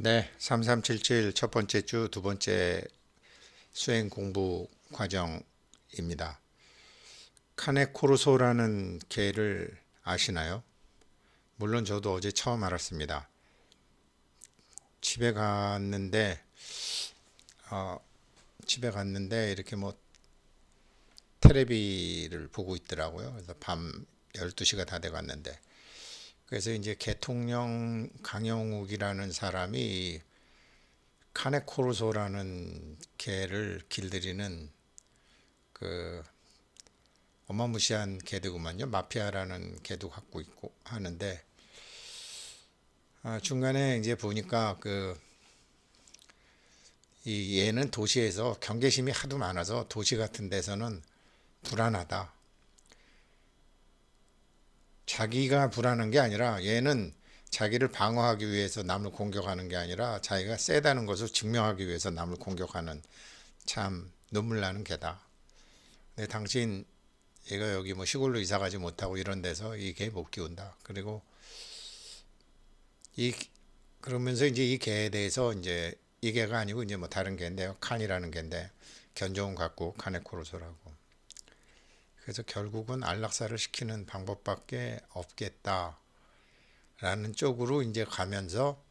네, 3377 첫 번째 주 두 번째 수행 공부 과정입니다. 카네코르소라는 개를 아시나요? 물론 저도 어제 처음 알았습니다. 집에 갔는데 어, 집에 갔는데 이렇게 뭐 테레비를 보고 있더라고요. 그래서 밤 12시가 다 돼 갔는데 그래서 이제 대통령 강영욱이라는 사람이 카네코르소라는 개를 길들이는 그 어마무시한 개들구만요. 마피아라는 개도 갖고 있고 하는데 아, 중간에 이제 보니까 그 이 얘는 도시에서 경계심이 하도 많아서 도시 같은 데서는 불안하다. 자기가 불안한 게 아니라 얘는 자기를 방어하기 위해서 남을 공격하는 게 아니라 자기가 세다는 것을 증명하기 위해서 남을 공격하는 참 눈물 나는 개다. 근데 당신 얘가 여기 뭐 시골로 이사 가지 못하고 이런 데서 이 개 못 키운다. 그리고 이 그러면서 이제 이 개에 대해서 이제 이 개가 아니고 이제 뭐 다른 개인데요. 칸이라는 개인데 견종은 갖고 카네코르소라고. 그래서 결국은 안락사를 시키는 방법밖에 없겠다라는 쪽으로 이제 가면서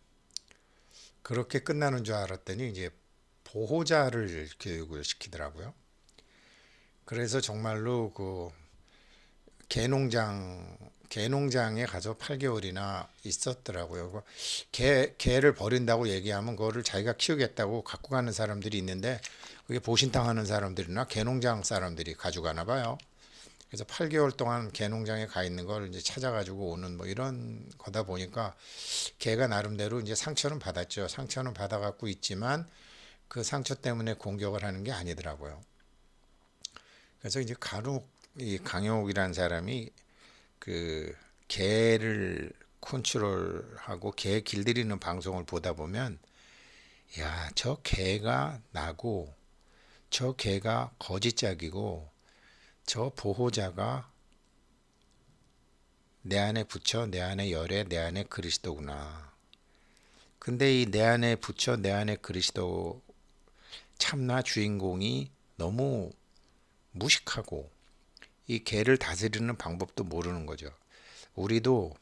그렇게 끝나는 줄 알았더니 이제 보호자를 교육을 시키더라고요. 그래서 정말로 그 개농장 개농장에 가서 8개월이나 있었더라고요. 그개 개를 버린다고 얘기하면 그거를 자기가 키우겠다고 갖고 가는 사람들이 있는데 그게 보신탕 하는 사람들이나 개농장 사람들이 가져가나 봐요. 그래서 8개월 동안 개 농장에 가 있는 걸 이제 찾아가지고 오는 뭐 이런 거다 보니까 개가 나름대로 이제 상처는 받았죠. 상처는 받아갖고 있지만 그 상처 때문에 공격을 하는 게 아니더라고요. 그래서 이제 간혹 이 강영욱이라는 사람이 그 개를 컨트롤하고 개 길들이는 방송을 보다 보면 야, 저 개가 나고 저 개가 거짓짝이고 저 보호자가 내 안에 붙여 내 안에 열애 내 안에 그리스도구나. 근데 이 내 안에 붙여 내 안에 그리스도 참나 주인공이 너무 무식하고 이 개를 다스리는 방법도 모르는 거죠. 우리도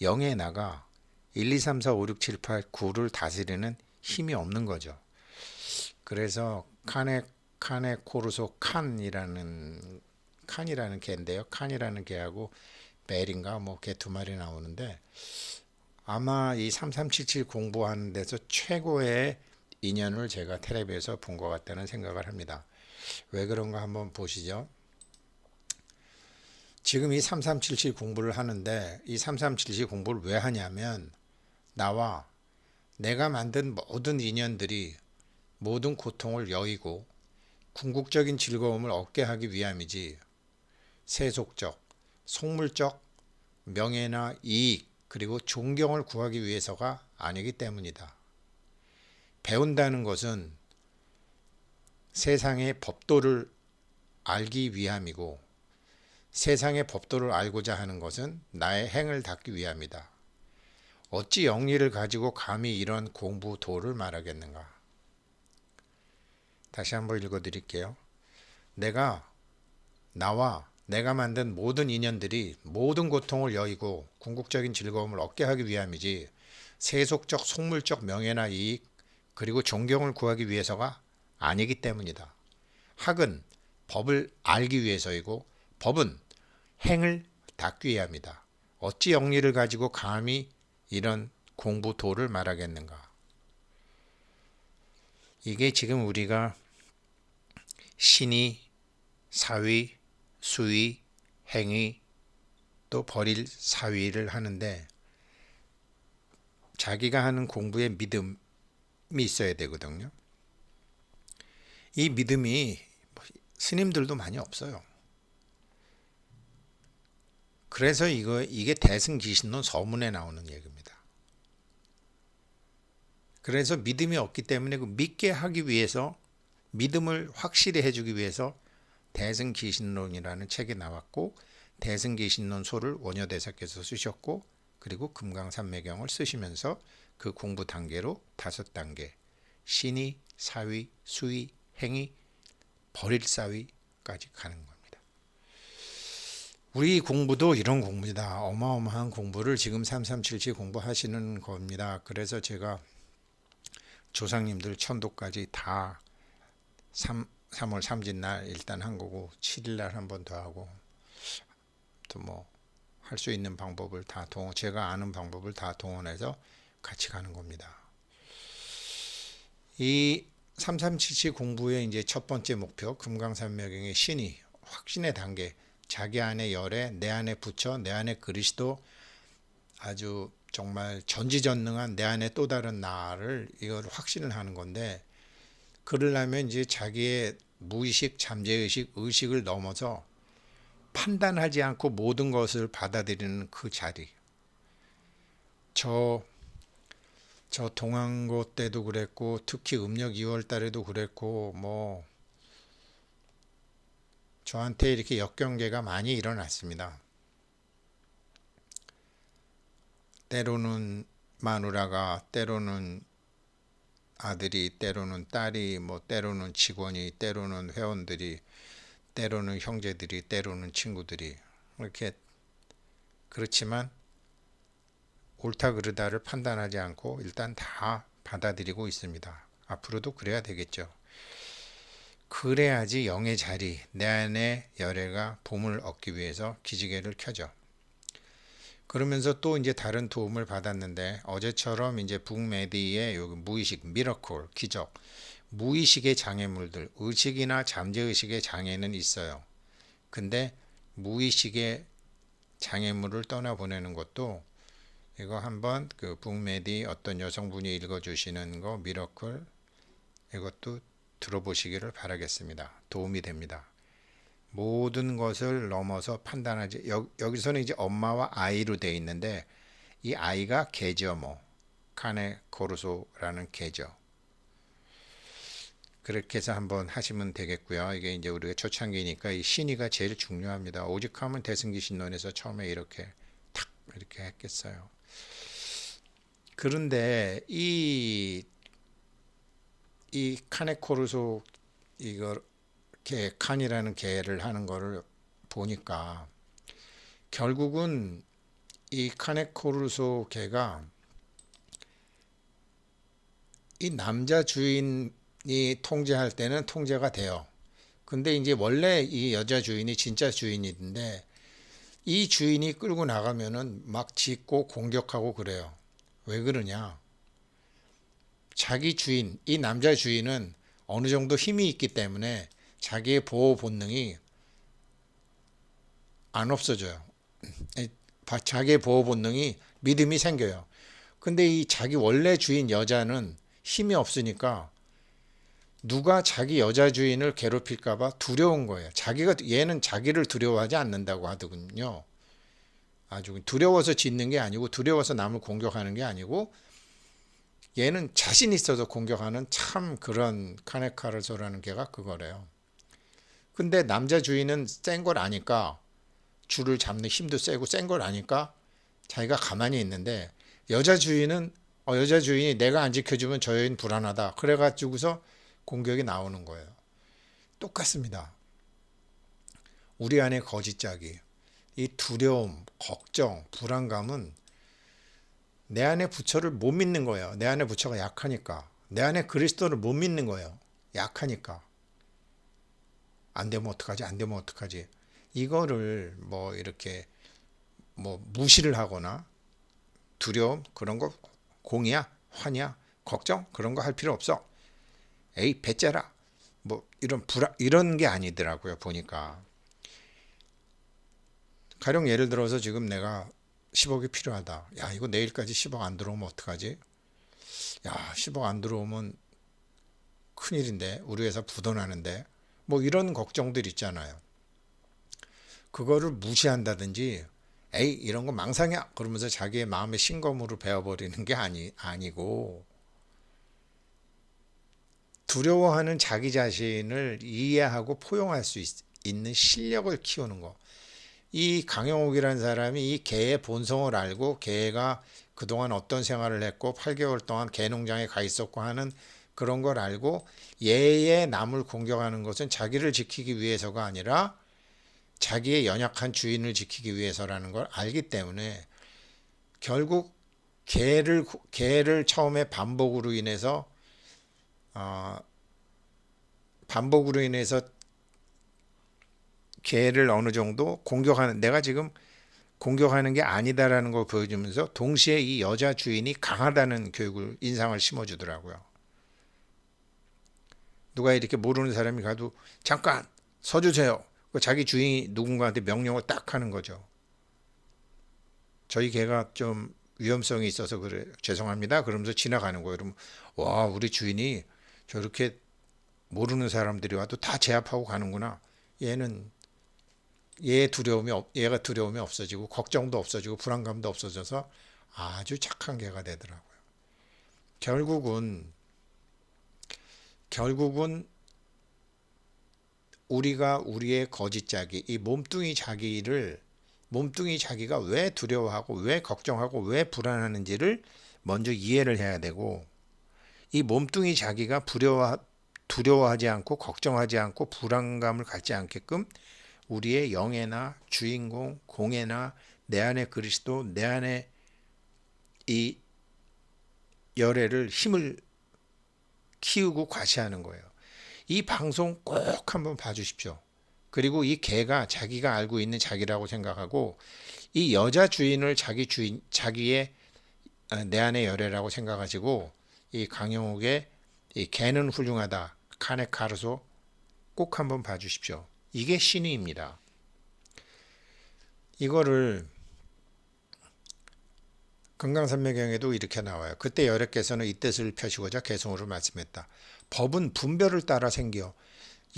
영에 나가 1, 2, 3, 4, 5, 6, 7, 8, 9를 다스리는 힘이 없는 거죠. 그래서 카네 카네 코르소 칸이라는 칸이라는 개인데요. 칸이라는 개하고 벨인가 뭐 개 두 마리 나오는데 아마 이 3377 공부하는 데서 최고의 인연을 제가 텔레비에서 본 것 같다는 생각을 합니다. 왜 그런가 한번 보시죠. 지금 이 3377 공부를 하는데 이 3377 공부를 왜 하냐면 나와 내가 만든 모든 인연들이 모든 고통을 여의고 궁극적인 즐거움을 얻게 하기 위함이지 세속적, 속물적 명예나 이익 그리고 존경을 구하기 위해서가 아니기 때문이다. 배운다는 것은 세상의 법도를 알기 위함이고 세상의 법도를 알고자 하는 것은 나의 행을 닦기 위함이다. 어찌 영리를 가지고 감히 이런 공부도를 말하겠는가? 다시 한번 읽어 드릴게요. 내가 나와 내가 만든 모든 인연들이 모든 고통을 여의고 궁극적인 즐거움을 얻게 하기 위함이지 세속적 속물적 명예나 이익 그리고 존경을 구하기 위해서가 아니기 때문이다. 학은 법을 알기 위해서이고 법은 행을 닦기 위함이다. 어찌 영리를 가지고 감히 이런 공부도를 말하겠는가? 이게 지금 우리가 신이, 사위, 수위, 행위, 또 버릴 사위를 하는데 자기가 하는 공부에 믿음이 있어야 되거든요. 이 믿음이 스님들도 많이 없어요. 그래서 이거 이게 대승기신론 서문에 나오는 얘기입니다. 그래서 믿음이 없기 때문에 그 믿게 하기 위해서 믿음을 확실히 해주기 위해서 대승기신론이라는 책이 나왔고 대승기신론 소를 원효대사께서 쓰셨고 그리고 금강산매경을 쓰시면서 그 공부 단계로 다섯 단계 신의, 사위, 수위, 행위, 버릴 사위까지 가는 겁니다. 우리 공부도 이런 공부다. 어마어마한 공부를 지금 3377 공부하시는 겁니다. 그래서 제가 조상님들 천도까지 다 3, 3월 3진 날 일단 한 거고 7일 날 한 번 더 하고 또 뭐 할 수 있는 방법을 다 동원 제가 아는 방법을 다 동원해서 같이 가는 겁니다. 이 3377 공부의 이제 첫 번째 목표 금강산묘경의 신이 확신의 단계 자기 안에 열에 내 안에 붙여 내 안에 그리스도 아주 정말 전지전능한 내 안에 또 다른 나를 이걸 확신을 하는 건데 그러려면 이제 자기의 무의식, 잠재의식, 의식을 넘어서 판단하지 않고 모든 것을 받아들이는 그 자리. 저, 저 동안고 때도 그랬고, 특히 음력 2월 달에도 그랬고, 뭐, 저한테 이렇게 역경계가 많이 일어났습니다. 때로는 마누라가, 때로는 아들이, 때로는 딸이, 뭐 때로는 직원이, 때로는 회원들이, 때로는 형제들이, 때로는 친구들이 이렇게 그렇지만 옳다 그르다를 판단하지 않고 일단 다 받아들이고 있습니다. 앞으로도 그래야 되겠죠. 그래야지 영의 자리, 내 안에 열애가 봄을 얻기 위해서 기지개를 켜죠. 그러면서 또 이제 다른 도움을 받았는데 어제처럼 이제 북메디의 여기 무의식 미러콜 기적 무의식의 장애물들 의식이나 잠재의식의 장애는 있어요. 근데 무의식의 장애물을 떠나보내는 것도 이거 한번 그 북메디 어떤 여성분이 읽어주시는 거 미러클 이것도 들어보시기를 바라겠습니다. 도움이 됩니다. 모든 것을 넘어서 판단하지 여, 여기서는 이제 엄마와 아이로 돼 있는데 이 아이가 개죠 뭐 카네 코르소라는 개죠. 그렇게 해서 한번 하시면 되겠고요. 이게 이제 우리가 초창기니까 이 신의가 제일 중요합니다. 오직하면 대승기 신론에서 처음에 이렇게 탁 이렇게 했겠어요. 그런데 이, 이 카네 코르소 이거 개 칸이라는 개를 하는 거를 보니까 결국은 이 카네코르소 개가 이 남자 주인이 통제할 때는 통제가 돼요. 근데 이제 원래 이 여자 주인이 진짜 주인인데 이 주인이 끌고 나가면은 막 짖고 공격하고 그래요. 왜 그러냐? 자기 주인, 이 남자 주인은 어느 정도 힘이 있기 때문에 자기의 보호 본능이 안 없어져요. 자기의 보호 본능이 믿음이 생겨요. 근데 이 자기 원래 주인 여자는 힘이 없으니까 누가 자기 여자 주인을 괴롭힐까봐 두려운 거예요. 자기가 얘는 자기를 두려워하지 않는다고 하더군요. 아주 두려워서 짖는 게 아니고 두려워서 남을 공격하는 게 아니고 얘는 자신 있어서 공격하는 참 그런 카네카르소라는 개가 그거래요. 근데 남자 주인은 센 걸 아니까 줄을 잡는 힘도 세고 센 걸 아니까 자기가 가만히 있는데 여자 주인은 어, 여자 주인이 내가 안 지켜주면 저 여인 불안하다. 그래가지고서 공격이 나오는 거예요. 똑같습니다. 우리 안에 거짓짝이 이 두려움, 걱정, 불안감은 내 안에 부처를 못 믿는 거예요. 내 안에 부처가 약하니까. 내 안에 그리스도를 못 믿는 거예요. 약하니까. 안 되면 어떡하지? 안 되면 어떡하지? 이거를 뭐 이렇게 뭐 무시를 하거나 두려움 그런 거 공이야, 환이야, 걱정 그런 거 할 필요 없어. 에이 배째라. 뭐 이런 불안 이런 게 아니더라고요 보니까. 가령 예를 들어서 지금 내가 10억이 필요하다. 야 이거 내일까지 10억 안 들어오면 어떡하지? 야 10억 안 들어오면 큰일인데 우리 회사 부도나는데 뭐 이런 걱정들 있잖아요. 그거를 무시한다든지 에이 이런 거 망상이야 그러면서 자기의 마음의 신검으로 베어버리는 게 아니 아니고 두려워하는 자기 자신을 이해하고 포용할 수 있, 는 실력을 키우는 거. 이 강영옥이라는 사람이 이 개의 본성을 알고 개가 그동안 어떤 생활을 했고 8개월 동안 개농장에 가 있었고 하는 그런 걸 알고 얘의 남을 공격하는 것은 자기를 지키기 위해서가 아니라 자기의 연약한 주인을 지키기 위해서라는 걸 알기 때문에 결국 개를 개를 처음에 반복으로 인해서 어, 반복으로 인해서 개를 어느 정도 공격하는 내가 지금 공격하는 게 아니다라는 걸 보여주면서 동시에 이 여자 주인이 강하다는 교육을 인상을 심어주더라고요. 누가 이렇게 모르는 사람이 가도 잠깐 서주세요. 그 자기 주인이 누군가한테 명령을 딱 하는 거죠. 저희 개가 좀 위험성이 있어서 그래 죄송합니다. 그러면서 지나가는 거예요. 그러면 와 우리 주인이 저렇게 모르는 사람들이 와도 다 제압하고 가는구나. 얘는 얘 두려움이 없, 얘가 두려움이 없어지고 걱정도 없어지고 불안감도 없어져서 아주 착한 개가 되더라고요. 결국은 결국은 우리가 우리의 거짓 자기, 이 몸뚱이 자기를 몸뚱이 자기가 왜 두려워하고 왜 걱정하고 왜 불안하는지를 먼저 이해를 해야 되고 이 몸뚱이 자기가 두려워 두려워하지 않고 걱정하지 않고 불안감을 갖지 않게끔 우리의 영예나 주인공, 공예나 내 안에 그리스도, 내 안에 이 열애를 힘을 키우고 과시하는 거예요. 이 방송 꼭 한번 봐주십시오. 그리고 이 개가 자기가 알고 있는 자기라고 생각하고 이 여자 주인을 자기 주인, 자기의 아, 내 안의 열애라고 생각하시고 이 강영욱의 이 개는 훌륭하다. 카네 카르소 꼭 한번 봐주십시오. 이게 신의입니다. 이거를 금강산매경에도 이렇게 나와요. 그때 여력께서는 이 뜻을 펴시고자 개성으로 말씀했다. 법은 분별을 따라 생겨.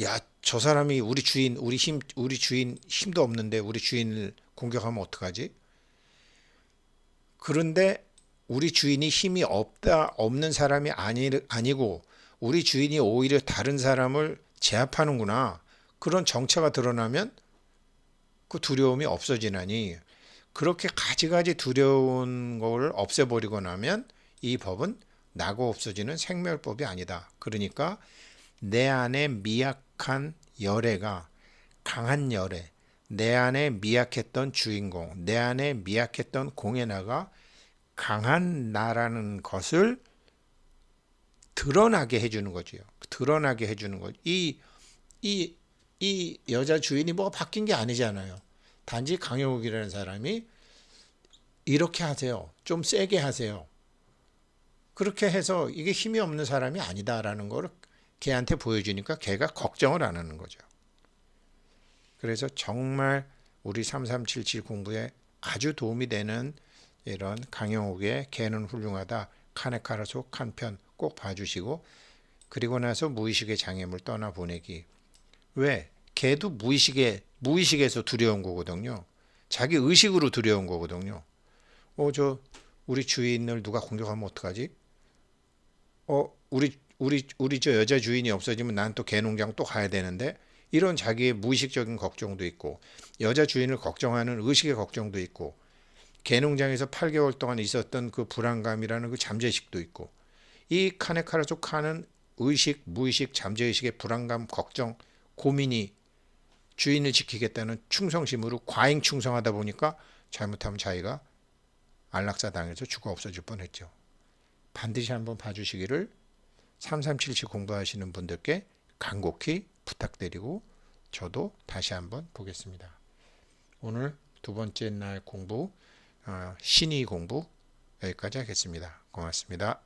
야, 저 사람이 우리 주인, 우리 힘, 우리 주인 힘도 없는데 우리 주인을 공격하면 어떡하지? 그런데 우리 주인이 힘이 없다, 없는 사람이 아니, 아니고 우리 주인이 오히려 다른 사람을 제압하는구나. 그런 정체가 드러나면 그 두려움이 없어지나니 그렇게 가지가지 두려운 걸 없애버리고 나면 이 법은 나고 없어지는 생멸법이 아니다. 그러니까 내 안에 미약한 열애가 강한 열애, 내 안에 미약했던 주인공, 내 안에 미약했던 공예나가 강한 나라는 것을 드러나게 해주는 거지요. 드러나게 해주는 거. 이, 이, 이 여자 주인이 뭐가 바뀐 게 아니잖아요. 단지 강영욱이라는 사람이 이렇게 하세요. 좀 세게 하세요. 그렇게 해서 이게 힘이 없는 사람이 아니다라는 걸 걔한테 보여주니까 걔가 걱정을 안 하는 거죠. 그래서 정말 우리 3377 공부에 아주 도움이 되는 이런 강영욱의 개는 훌륭하다 카네카라소 칸편 꼭 봐주시고 그리고 나서 무의식의 장애물 떠나보내기 왜 개도 무의식에 무의식에서 두려운 거거든요. 자기 의식으로 두려운 거거든요. 어, 저 우리 주인을 누가 공격하면 어떡하지? 어, 우리 우리 우리 저 여자 주인이 없어지면 난 또 개농장 또 가야 되는데 이런 자기의 무의식적인 걱정도 있고 여자 주인을 걱정하는 의식의 걱정도 있고 개농장에서 8개월 동안 있었던 그 불안감이라는 그 잠재의식도 있고 이 카네카라족 칸은 의식, 무의식, 잠재의식의 불안감, 걱정, 고민이 주인을 지키겠다는 충성심으로 과잉 충성하다 보니까 잘못하면 자기가 안락사 당해서 죽어 없어질 뻔했죠. 반드시 한번 봐주시기를 3377 공부하시는 분들께 간곡히 부탁드리고 저도 다시 한번 보겠습니다. 오늘 두 번째 날 공부 어, 신의 공부 여기까지 하겠습니다. 고맙습니다.